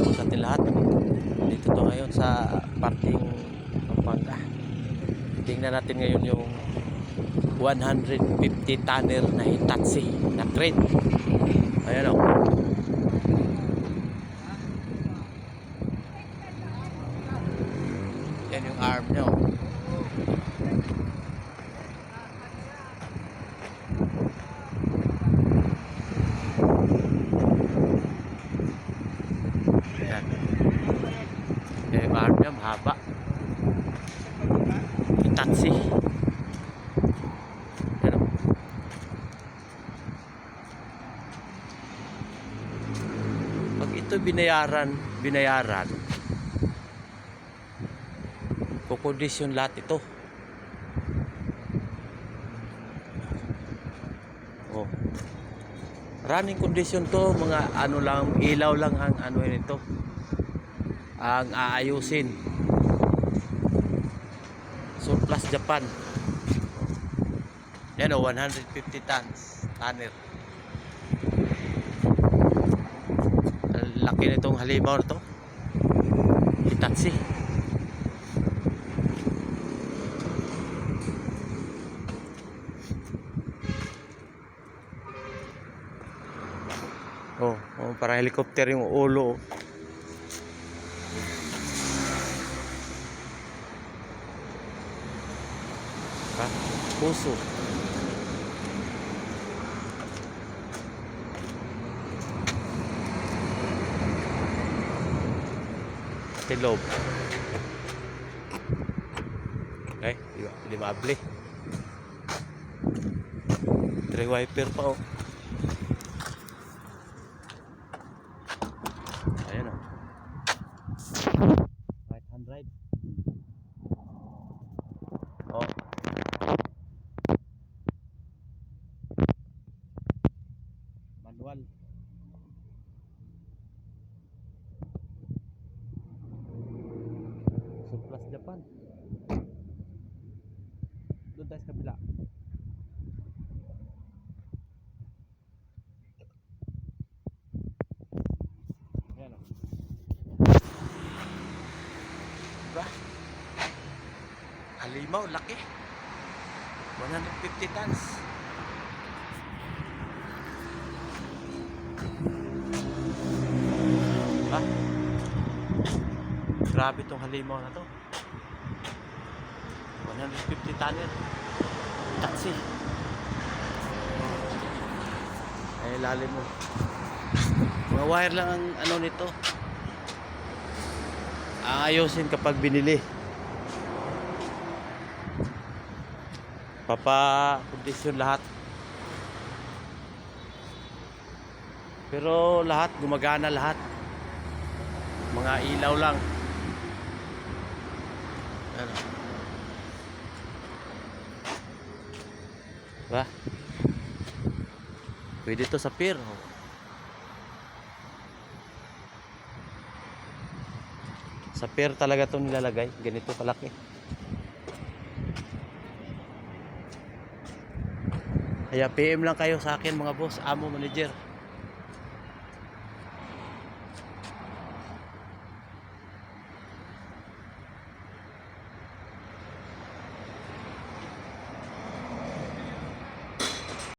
hapon sa ating lahat. Dito to ngayon sa parting Pampanga. Tingnan natin ngayon yung 150 tonner na Hitachi na crane. Ayan o. Yan yung arm niya oh. Yan. Yan yung arm niya, mahaba. Hitachi. Yan o. Pag ito binayaran, binayaran, kukondisyon lahat ito. Oh. Running condition to, mga ano lang, ilaw lang ang ano nito. Ang aayusin. Surplus Japan. Yan o, 150 tons. Tanner. Laki nitong halimaw na to. Hitachi. Oh, oh, parang helicopter yung ulo. oh. Ha? Puso. Tilob. Okay, di ba? Di maable. Tray wiper pa oh. Ayan o. Right hand drive. Oh. Manual. Surplus Japan. Doon tayo sa kabila. Ayan o. Diba? Halimaw, laki. 150 tons. Grabe tong halimaw na to. 150 tonner. Taxi. Ay, lalim mo. Mga wire lang ang ano nito. Aayusin kapag binili. Papa kondisyon lahat. Pero lahat gumagana lahat. Mga ilaw lang. Ano? Ba? Pwede to sa pier. oh. Sa pier talaga to nilalagay. Ganito kalaki. Kaya PM lang kayo sa akin mga boss, amo, manager.